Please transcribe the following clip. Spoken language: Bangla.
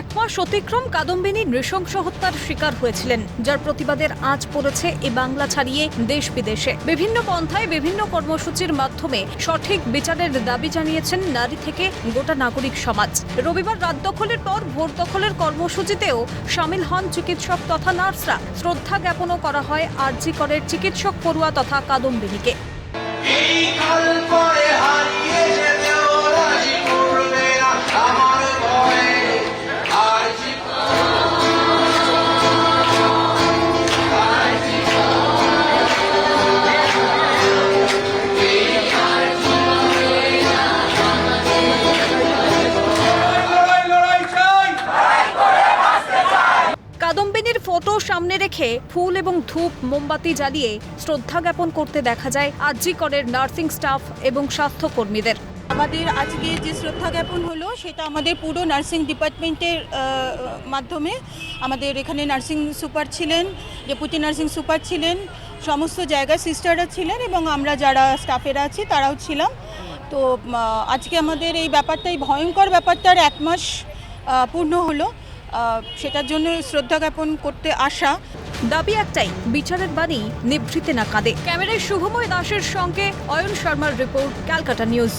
এক মাস অতিক্রম কাদম্বিনী নৃশংস হত্যার শিকার হয়েছিলেন, যার প্রতিবাদের আঁচ পড়েছে এ বাংলা ছাড়িয়ে দেশ বিদেশে। বিভিন্ন পন্থায় বিভিন্ন কর্মসূচির মাধ্যমে সঠিক বিচারের দাবি জানিয়েছেন নারী থেকে গোটা নাগরিক সমাজ। রবিবার রাত দখলের পর ভোর দখলের কর্মসূচিতেও সামিল হন চিকিৎসক তথা নার্সরা। শ্রদ্ধা জ্ঞাপনও করা হয় আরজি করের চিকিৎসক পড়ুয়া তথা কাদম্বিনীকে। কাদম্বিনীর ফটো সামনে রেখে ফুল এবং ধূপ, মোমবাতি জ্বালিয়ে শ্রদ্ধা জ্ঞাপন করতে দেখা যায় আরজি করের নার্সিং স্টাফ এবং স্বাস্থ্যকর্মীদের। আমাদের আজকে যে শ্রদ্ধা জ্ঞাপন হলো, সেটা আমাদের পুরো নার্সিং ডিপার্টমেন্টের মাধ্যমে। আমাদের এখানে নার্সিং সুপার ছিলেন ডেপুটি নার্সিং সুপার ছিলেন, সমস্ত জায়গায় সিস্টাররা ছিলেন এবং আমরা যারা স্টাফেরা আছি, তারাও ছিলাম। তো আজকে আমাদের এই ব্যাপারটা এই ভয়ঙ্কর ব্যাপারটার এক মাস পূর্ণ হলো। সেটার জন্য শ্রদ্ধা জ্ঞাপন করতে আসা। দাবি একটাই, বিচারের বাণী নিভৃতে না কাঁদে। ক্যামেরায় শুভময় দাসের সঙ্গে অয়ন শর্মার রিপোর্ট, ক্যালকাটা নিউজ।